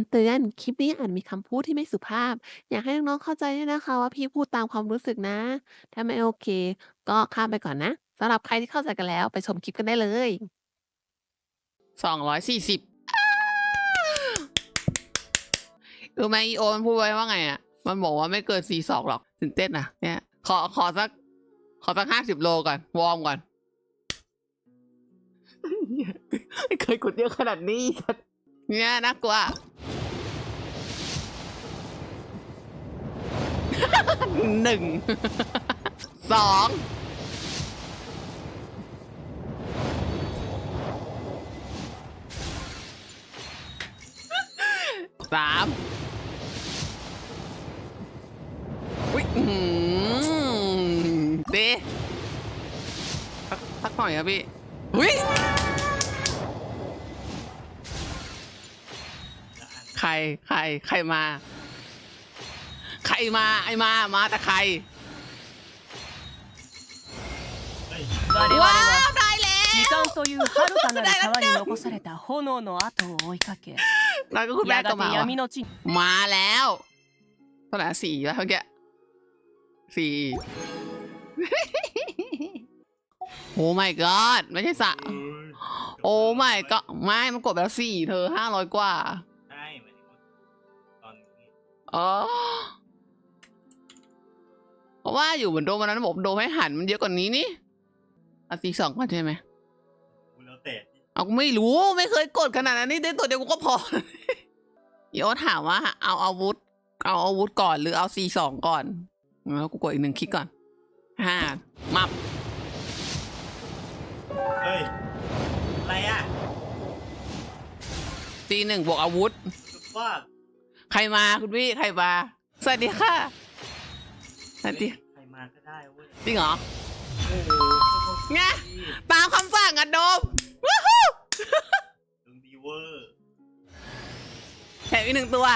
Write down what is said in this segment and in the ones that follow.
ำเตือน คลิปนี้อาจมีคำพูดที่ไม่สุภาพ อยากให้น้อง ๆ เข้าใจด้วยนะคะว่าพี่พูดตามความรู้สึกนะ ถ้าไม่โอเค ก็ข้ามไปก่อนนะ สำหรับใครที่เข้าใจกันแล้ว ไปชมคลิปกันได้เลย สองร้อยสี่สิบรู้ไหมอีโอมันพูดไว้ว่าไงอะ มันบอกว่าไม่เกินสี่สองหรอกตื่นเต้นนะเนี่ย ขอขอสัก ขอสักห้าสิบโลก่อน วอร์มก่อน ไม่เคยกดเยอะขนาดนี้ เนี่ยน่ากลัว หนึ่ง สอง สามอุ้ยอื้อหือดีพักพักหน่อยครับพี่อุ้ย ใคร ใคร ใครมา ใครมา ไอมา มาแต่ใคร ว้าว ได้แล้ว 時間という遥かなる川に残された炎の後を追いかけ แล้วก็คุณแม่ や ก็ が มา て ว่ะ 闇の地に มาแล้วเท่าไหร่นะสี่แล้วเมื่อกี้สี่ โอ้ my god ไม่ใช่สะโอ้ my god ไม่มันกดไปแล้วสี่เธอห้าร้อยกว่า อ๋อเพราะว่าอยู่เหมือนโดมวันนั้นบอกโดมให้หันมันเยอะกว่านี้นี่เอาสี่สองก่อนใช่ไหมกูแล้วแต่ที่เอากูไม่รู้ไม่เคยกดขนาดนั้นนี่ได้ตัวเดียวกูก็พอโยถามว่า เอาอาวุธ เอาอาวุธก่อนหรือเอาซีสองก่อนแล้วกูกดอีกหนึ่งคลิกก่อนห้ามับเฮ้ยอะไรอะซีหนึ่งบวกอาวุธสุดว่า ใครมาคุณพี่ใครมาสวัสดีค่ะสวัสดีใครมาก็ได้เว้ยจริงเหรอโอ้โหไงตามคำสั่งอะโดมวู้ฮู้ดึงดีเวอร์แถมอีกหนึ่งตัว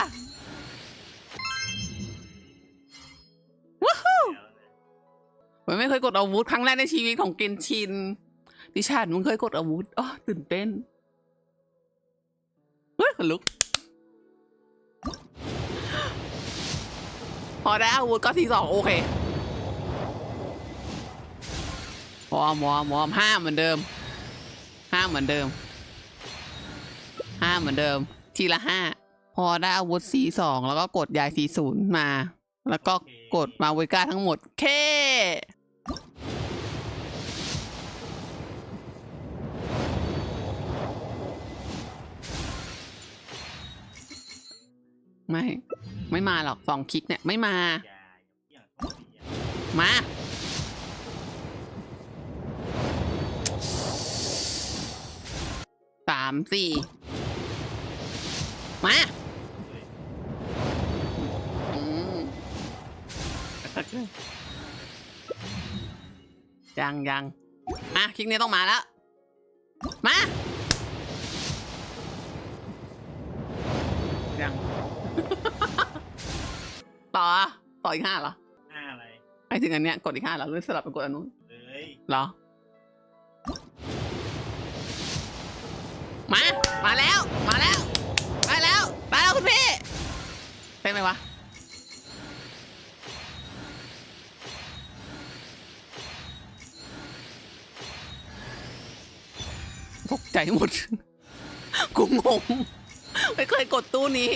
วู้ฮู้แล้วเนี่ยผมไม่เคยกดอาวุธครั้งแรกในชีวิตของเกนชินดิฉันมึงเคยกดอาวุธอ๋อตื่นเต้นเฮ้ยขนลุก พอได้อาวุธก็ทีสองโอเควอมวอร์มวอมห้ามเหมือนเดิมห้ามเหมือนเดิมห้ามเหมือนเดิม ทีละห้าพอได้อาวุธ C2 แล้วก็กดยาย C0 มา แล้วก็กดมาเวก้าทั้งหมดเคไม่ ไม่มาหรอกสองคลิกเนี่ยไม่มา มา สามสี่ มายอืมยังยังอะคลิกนี้ต้องมาแล้ว มายัง ต่อต่ออีกห้าเหรอหน้าอะไรไอถึงอันเนี้ยกดอีกห้าเหรอหรือสลับไปกดอันนู้นเลยเหรอ มา มาแล้ว มาแล้วได้แล้วได้แล้วคุณพี่ เป็นไหมวะ ตกใจหมด กูงง ไม่เคยกดตู้นี้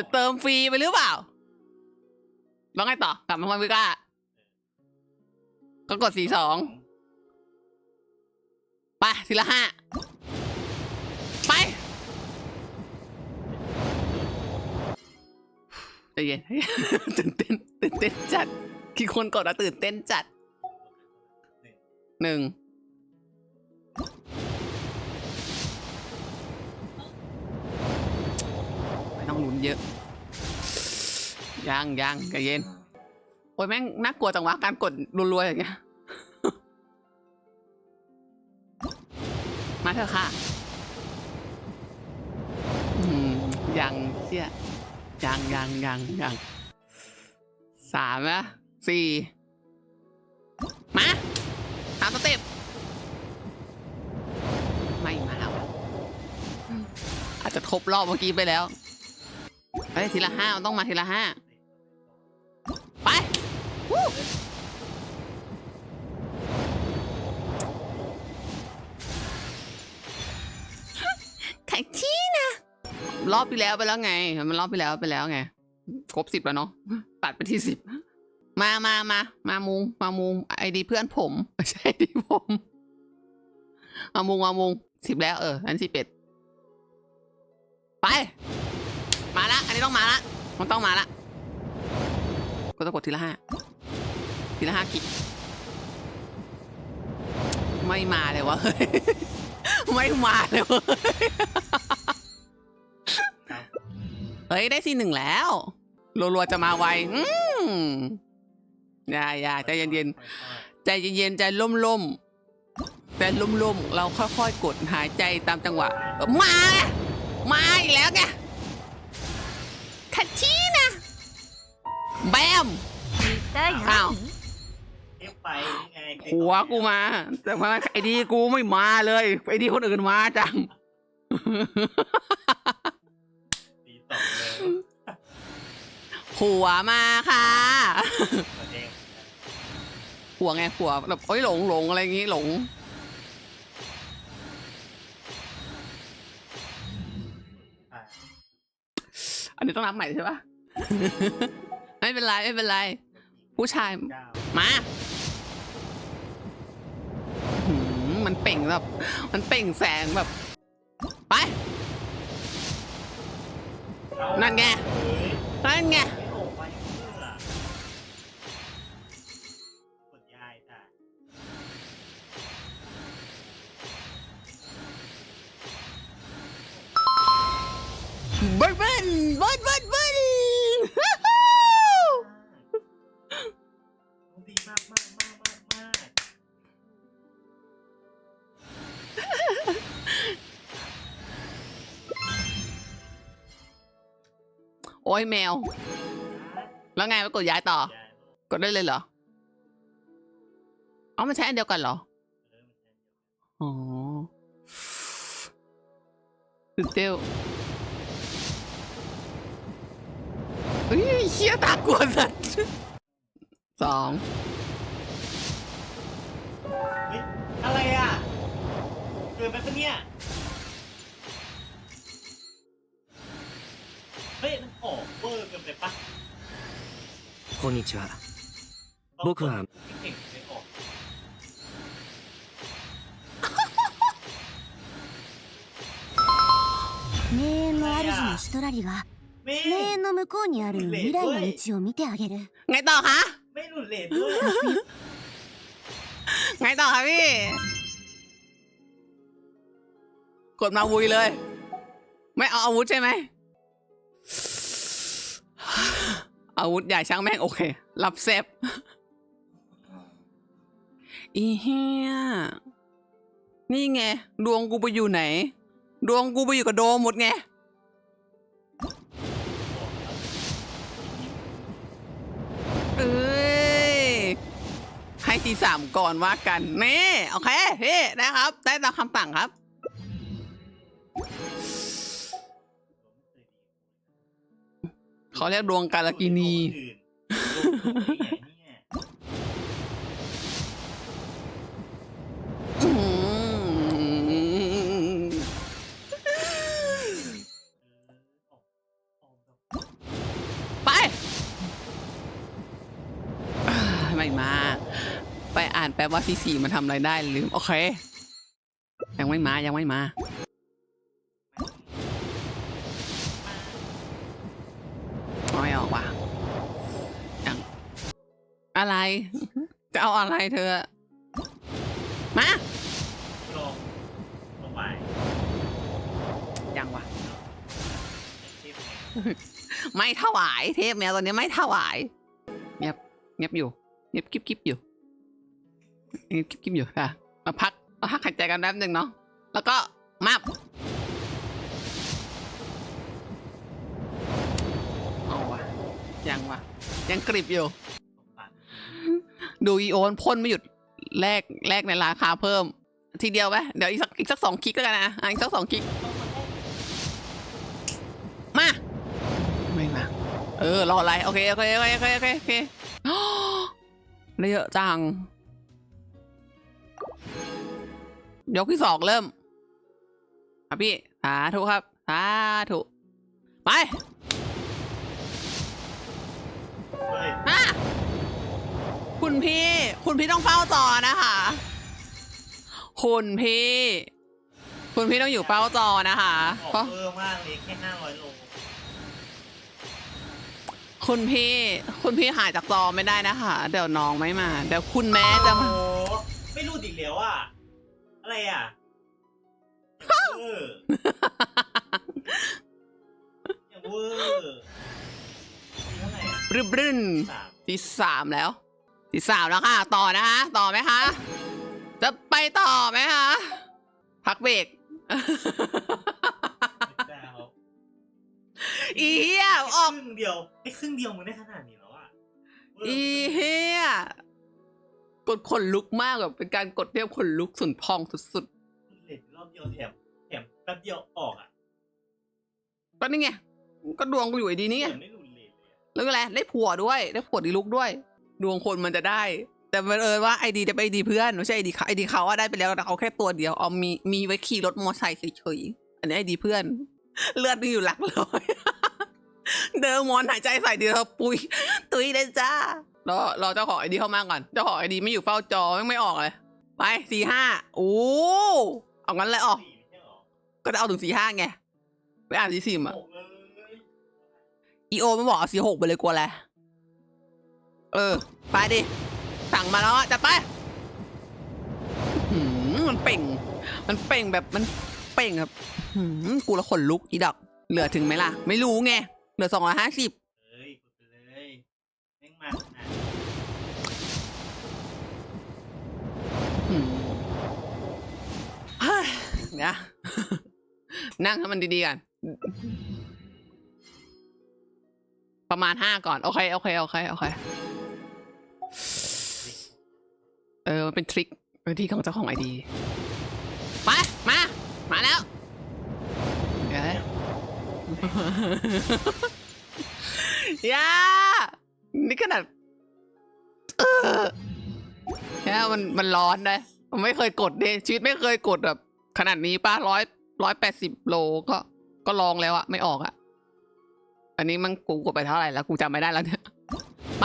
จะเติมฟรีไปหรือเปล่าแล้วไงต่อกลับมาวันวิก้าก็กดสี่สองไปทีละห้าไปใจเย็นตื่นเต้นตื่นเต้นจัด กี่คนกดแล้วตื่นเต้นจัดหนึ่ง เยอะยังยังใจเย็น โอ้ยแม่งน่ากลัวจังวะการกดรัวๆอย่างเงี้ย มาเถอะค่ะยังเชี่ยยังยังยังยังสามนะสี่มาตามสเต็ปไม่มาวอาจจะครบรอบเมื่อกี้ไปแล้ว เอ้ยทีละห้ามันต้องมาทีละห้าไปวู้ไข่ที่นะ รอบที่แล้วไปแล้วไง มันรอบที่แล้วไปแล้วไง ครบสิบแล้วเนาะตัดไปที่สิบมามามามามุง มามุงไอดีเพื่อนผมไม่ใช่ไอดีผม มามุงมามุงสิบแล้วเอออันสิบเอ็ดไป มาละ อันนี้ต้องมาละ มันต้องมาละ ก็ต้องกดทีละห้า ทีละห้ากิไม่มาเลยวะไม่มาเลยวะเฮ้ย ได้ซีหนึ่งแล้วรัวๆจะมาไว อืมอย่าอย่าใจเย็นๆ ใจเย็นๆ ใจล่มๆใจล่มๆ เราค่อยๆ กดหายใจตามจังหวะเออมา มาอีกแล้วไง คัชชี่นะ แบม一体อ้าวเอฟไปนี่ไงเคยหัวกูมา แต่ว่าไอดีกูไม่มาเลยไอดีคนอื่นมาจัง ตีสองเลยหัวมาค่ะประเด็นหัวไงหัวแบบเอ้ยหลงหลงอะไรอย่างงี้หลง อันนี้ต้องนับใหม่ใช่ปะ ไม่เป็นไรไม่เป็นไร ผู้ชายเก้ามาหืมมันเปล่งแบบ มันเปล่งแสงแบบ ไปเอานั่นไงเฮ้ยนั่นไง อ้ยแมว แล้วไงไปกดย้ายต่อ กดได้เลยเหรอเอามันใช้อันเดียวกันเหรออ๋อตื่นเต้นเฮ้ยเชี่ยตากลัวสัตว์สองอะไรอะ เกิดไปปะเนี่ย こんにちは僕は เก่งไม่ออก 名園の主のシトラリが เม่ 名園の向こうにある未来の道を見てあげる ไงต่อคะ ไม่หลุดเลทด้วย ไงต่อคะพี่ กดมาวุยเลย ไม่เอาอาวุธใช่ไหม อาวุธใหญ่ช่างแม่งโอเค รับเซฟอีเฮียนี่ไง ดวงกูไปอยู่ไหน ดวงกูไปอยู่กับโดมหมดไง เอ้ย ให้ทีสามก่อนว่ากัน นี่ โอเค พี่นะครับ ได้ตามคำสั่งครับ เขาเรียกดวงกาลกินี ไป ไม่มา ไปอ่านแปลว่าซีสีมันทำอะไรได้ลืม โอเค ยังไม่มา ยังไม่มา อะไร จะเอาอะไรเธอ มาลงลงไปยังว่ะเทปไม่ถวาย เทพแมวตอนนี้ไม่ถวายเงียบเงียบอยู่เงียบกิ๊บกิ๊บอยู่เงียบกิ๊บกิ๊บอยู่ค่ะ มาพักมาพักหายใจกันแป๊บหนึ่งเนาะแล้วก็มับยังวะยังกริบอยู่สงสาร ดูอีโอนพ่นไม่หยุดแลกแลกในราคาเพิ่ม ทีเดียวไหมเดี๋ยวอีกสักอีกสักสองคลิกแล้วกันนะอะอีกสักสองคลิก มา ไม่มาเออ รออะไร โอเค โอเค โอเค โอเค โอเคโอเคอ้อได้เยอะจัง ยกที่สองเริ่มครับพี่ สาธุครับ สาธุ ไป คุณพี่ คุณพี่ต้องเฝ้าจอนะคะ คุณพี่ คุณพี่ต้องอยู่เฝ้าจอนะคะออกเพราะเบอร์มากเลยแค่ห้าร้อยโลคุณพี่ คุณพี่หายจากจอไม่ได้นะคะ เดี๋ยวน้องไม่มา เดี๋ยวคุณแม่จะมา โอ้ไม่รู้ดิแล้วอะ อะไรอะเวอร์อย่างเวอร์มีเท่าไหร่อะบรึบรึนสามที่สามแล้ว ที่สามแล้วค่ะ ต่อนะคะ ต่อไหมคะ จะไปต่อไหมคะ พักเบรกเก้าอีเหี้ยออกครึ่งเดียวไอ้ครึ่งเดียวมึงได้ขนาดนี้แล้วอะเวอร์อีเฮียกดขนลุกมากแบบเป็นการกดเรียบขนลุกสุนพองสุดเล่นรอบเดียวแถมแถมแป๊บเดียวออกอะๆก็นี่ไงก็ดวงกูอยู่ไอ้ดีนี่ไงเหมือนไม่รุนเลยเลยอะแล้วก็อะไรได้ผัวด้วย ได้ผัวดีลุกด้วย ดวงคนมันจะได้ แต่บังเอิญว่าไอดีจะไปไอดีเพื่อนไม่ใช่ไอดีเขาไอดีเขาอะได้ไปแล้วแต่เขาแค่ตัวเดียวเอามีมีไว้ขี่รถมอเตอร์ไซค์เฉยๆอันนี้ไอดีเพื่อน เลือดนี่อยู่หลักร้อยเดินมอนหายใจใส่เดียวปุยตุยเลยจ้ารอรอเจ้าของไอดีเข้ามาก่อนเจ้าของไอดีไม่อยู่เฝ้าจอไม่ไม่ออกเลยไปสี่ห้าโอ้เอางั้นเลยออกสี่ไม่ใช่หรอก็จะเอาถึงสี่ห้าไงไปอ่านสี่สิบอะอีโอมันบอกเอาสี่หกไปเลยกลัวแหละ เออ ไปดิ สั่งมาแล้วอะจัดไปหืมมันเป่ง มันเป่งแบบมันเป่งแบบหืมกูละขนลุกอีดอก เหลือถึงไหมล่ะ ไม่รู้ไง เหลือสองร้อยห้าสิบเฮ้ยกดไปเลยแม่งมาขนาดเฮ้ยเดี๋ยว นั่งให้มันดีๆกันประมาณห้าก่อน โอเค โอเค โอเค โอเค เออมันเป็นทริคเป็นที่ของเจ้าของไอดีไปมา มาแล้วเดี๋ยวนะอย่านี่ขนาดเออเนี่ยมันมันร้อนเลยผมไม่เคยกดเลยชีวิตไม่เคยกดแบบ ขนาดนี้ป้าร้อยร้อยแปดสิบโลก็ ก็ลองแล้วอะไม่ออกอะอันนี้มันกูกดไปเท่าไหร่แล้ว กูจำไม่ได้แล้วเนี่ย ไป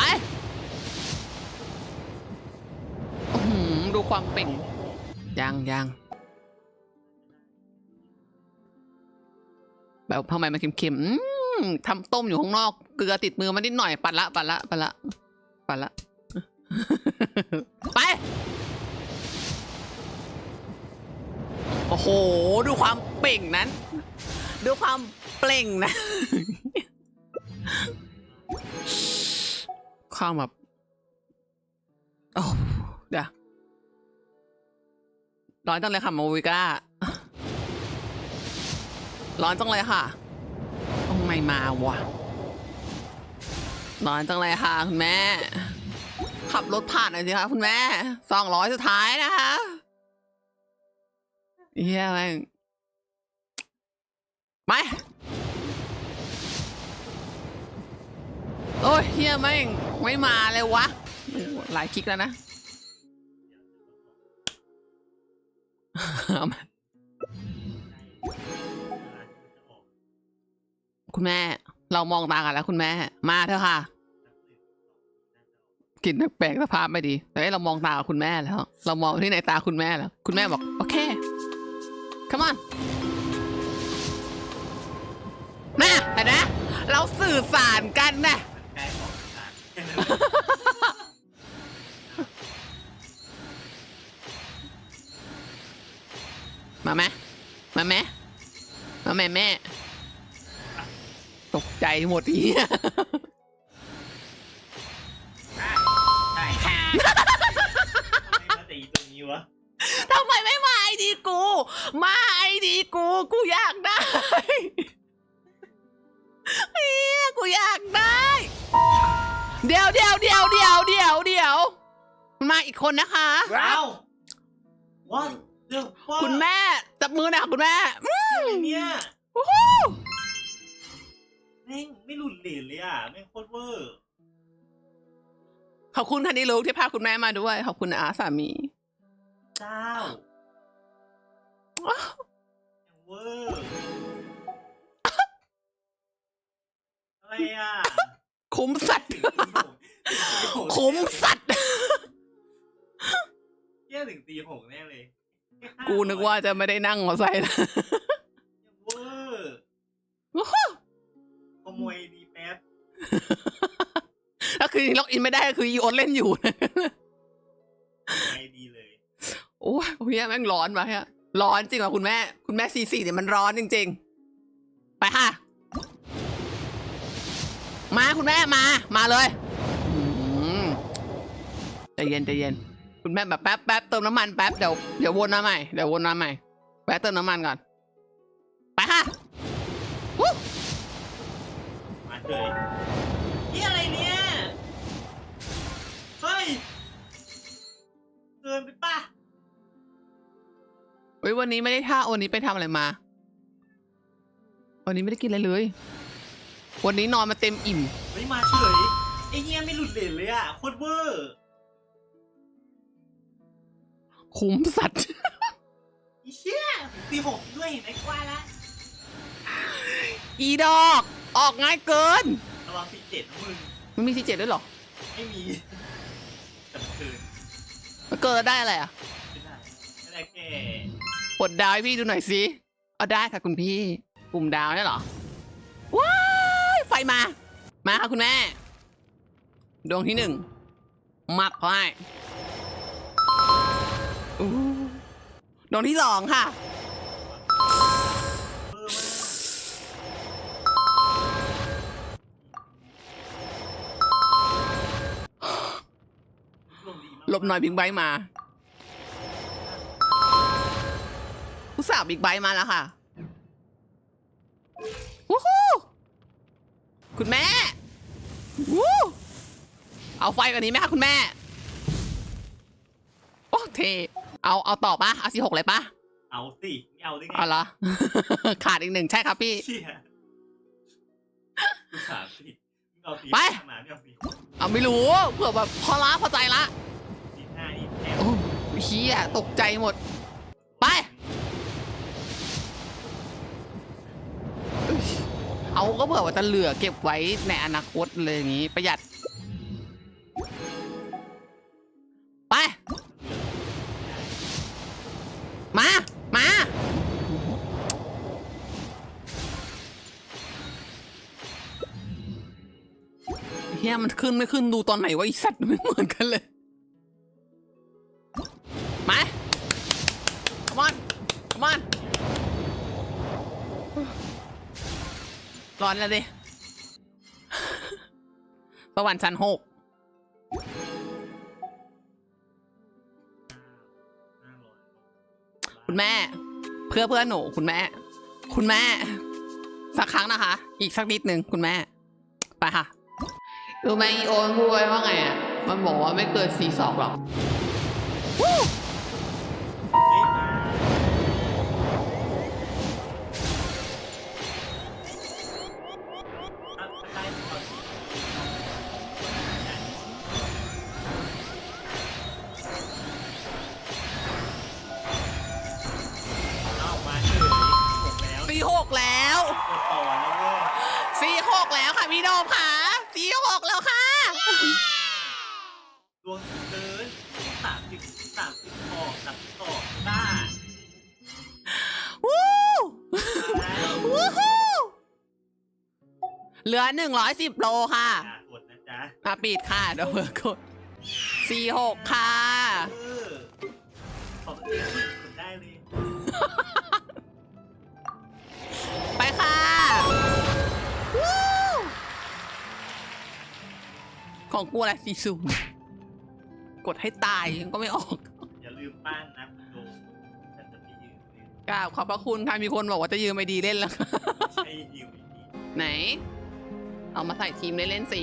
ดูความเป่งยังยังแบบทำไมมันเค็มๆอืมทำต้มอยู่ข้างนอก เกลือติดมือมานิดหน่อย ปัดละปัดละปัดละปัดละ ไป โอ้โห ดูความเปล่งนั้น ดูความเปล่งนะ ความแบบ โอ้เดี๋ยว ร้อนจังเลยค่ะโมวิก้า ร้อนจังเลยค่ะทำไมมาวะ ร้อนจังเลยค่ะคุณแม่ ขับรถผ่านหน่อยสิคะคุณแม่ สองร้อยสุดท้ายนะคะเฮียแม่งไปโอ้ยเฮียแม่งไม่มาเลยวะ หลายคลิกแล้วนะ เอามาคุณแม่ เรามองตากันแล้ว คุณแม่ มาเถอะค่ะกลิ่นแปลกสภาพไม่ดี แต่เรามองตากับคุณแม่แล้ว เรามองที่ในตาคุณแม่แล้ว คุณแม่บอก โอเค come on นะเห็นไหมเราสื่อสารกันนะ มาไหมมาไหมมาแม่แม่ ตกใจหมดอีใช่ใช่ไม่มาตีตัวนี้วะทำไมไม่มาไอดีกู มาไอดีกู กูอยากได้เฮียกูอยากได้ เดี๋ยวเดี๋ยวเดี๋ยวเดี๋ยวเดี๋ยวเดี๋ยวมันมาอีกคนนะคะ เอ้าว่าเดี๋ยวว่า คุณแม่ จับมือหน่อยค่ะคุณแม่อื้ออะไรเนี่ยวู้ฮู้แม่งไม่หลุดเหรียญเลยอะแม่งโคตรเวอร์ขอบคุณคันนี้ลูกที่พาคุณแม่มาด้วย ขอบคุณนะอาสามีเจ้ายังเวอร์อะไรอะคุ้มสัตว์ถึงตีหกตีหคุ้มสัตว์เยี่ยถึงตีหกแน่เลยแค่ห้า กูนึกว่าจะไม่ได้นั่งมอไซค์แล้วยังเวอร์ขโมยดีแป๊บถ้าคือล็อกอินไม่ได้ก็คืออีโอนเล่นอยู่ไอดีเลย โอ้ยเฮียแม่งร้อนมาเฮียร้อนจริงเหรอคุณแม่ คุณแม่ซีซีเนี่ยมันร้อนจริง ๆ ไปค่ะ มาคุณแม่มา มาเลยอืมใจเย็นใจเย็น คุณแม่แบบแป๊บแป๊บเติมน้ำมันแป๊บเดี๋ยวเดี๋ยววนมาใหม่เดี๋ยววนมาใหม่แป๊บเติมน้ำมันก่อนไปค่ะวู้มาเฉยนี่อะไรเนี่ยเฮ้ยเกินไปป่ะเฮ้ยวันนี้ไม่ได้ท่าวันนี้ไปทำอะไรมา วันนี้ไม่ได้กินอะไรเลย วันนี้นอนมาเต็มอิ่มเฮ้ยมาเฉยไอ้เงี้ยไม่หลุดเหรียญเลยอะโคตรเวอร์ คุ้มสัตว์อีเชี่ยถึงตีหกด้วยเห็นไหมกว่าละอีดอก ออกง่ายเกิน ระวังตีเจ็ดนะมึงมันมีทีเจ็ดด้วยเหรอไม่มีแต่มันเกินมันเกินได้อะไรอะไม่ได้ไม่ได้แค่กดดาวให้พี่ดูหน่อยสิเอาได้ค่ะคุณพี่ปุ่มดาวเนี่ยเหรอว้ายไฟมา มาค่ะคุณแม่ ดวงที่หนึ่งมักเขาให้ ดวงที่สองค่ะลมดีมากหลบหน่อยบิ๊กไบค์มาผู้สาวบิ๊กไบค์มาแล้วค่ะวู้ฮู้คุณแม่วู้เอาไฟกว่านี้ไหมคะคุณแม่ โอ้เท เอาเอาต่อปะเอาสี่หกเลยปะเอาสิไม่เอาได้ไงเอาละ ขาดอีกหนึ่งใช่ครับพี่ เชี่ยกูสามสิมึงเอาสีไปห้ามาไม่เอาสีเอาไม่รู้เผื่อแบบพอละพอใจละสีห้านี่แถมโอ้เฮียตกใจหมด ไปเอาก็เผื่อว่าจะเหลือเก็บไว้ในอนาคตเลยอย่างนี้ประหยัด ฮียมันขึ้นไม่ขึ้นดูตอนไหนวะไอสัตว์ไม่เหมือนกันเลย มา come on come on ร้อนแล้วดิสวรรค์ชั้นหกคุณแม่ เพื่อเพื่อนหนูคุณแม่ คุณแม่ สักครั้งนะคะ อีกสักนิดหนึ่งคุณแม่ ไปค่ะ รู้ไหมอีโอนพูดไว้ว่าไงอะ มันบอกว่าไม่เกินสี่สองหรอก อหนึ่งร้อยสิบโลค่ะอย่ากดนะจ๊ะมาปิดค่ะเดี๋ยวเบอร์กดสี่หกค่ะ เออขอบคุณที่กดได้เลยไปค่ะวู้ของกูอะไรสี่ศูนย์กดให้ตายยังก็ไม่ออกอย่าลืมป้านนะคุณโดมฉันจะไปยืมเล่นกราบขอบพระคุณค่ะมีคนบอกว่าจะยืมไอดีเล่นแล้วค่ะ ไม่ใช่ยืมอีกที ไหน เอามาใส่ทีมเล่นๆสิ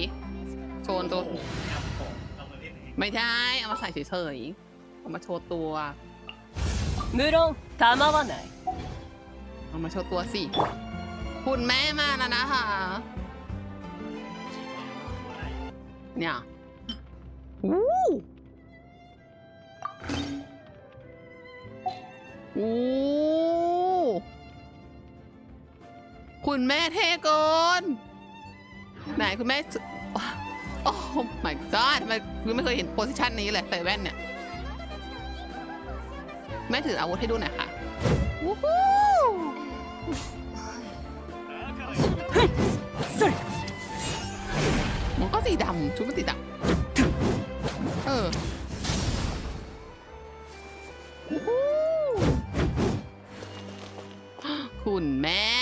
โชว์ตัว เอาของเอามาเล่นเอง ไม่ใช่ เอามาใส่เฉยๆ เอามาโชว์ตัว 無論構わない เอามาโชว์ตัวสิ คุณแม่มาแล้วนะคะ เนี่ยอู้อู้คุณแม่เทเกิน ไหนคุณแม่โอ้ my god มันคือไม่เคยเห็นโพสิชันนี้เลยใส่แว่นเนี่ย แม่ถืออาวุธให้ดูหน่อยค่ะวู้ฮู้มันก็สีดำชุดมันสีดำเออคุณแม่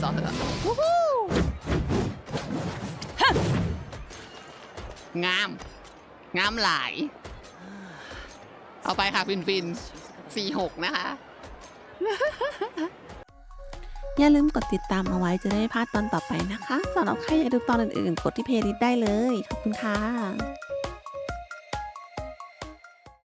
เธอไม่มีเหรอจอเธองาม งามหลาย เอาไปค่ะ ฟินฟินสี่หกนะคะ อย่าลืมกดติดตามเอาไว้จะได้ไม่พลาดตอนต่อไปนะคะสำหรับใครอยากดูตอนอื่นๆ กดที่เพลย์ลิสต์ได้เลย ขอบคุณค่ะ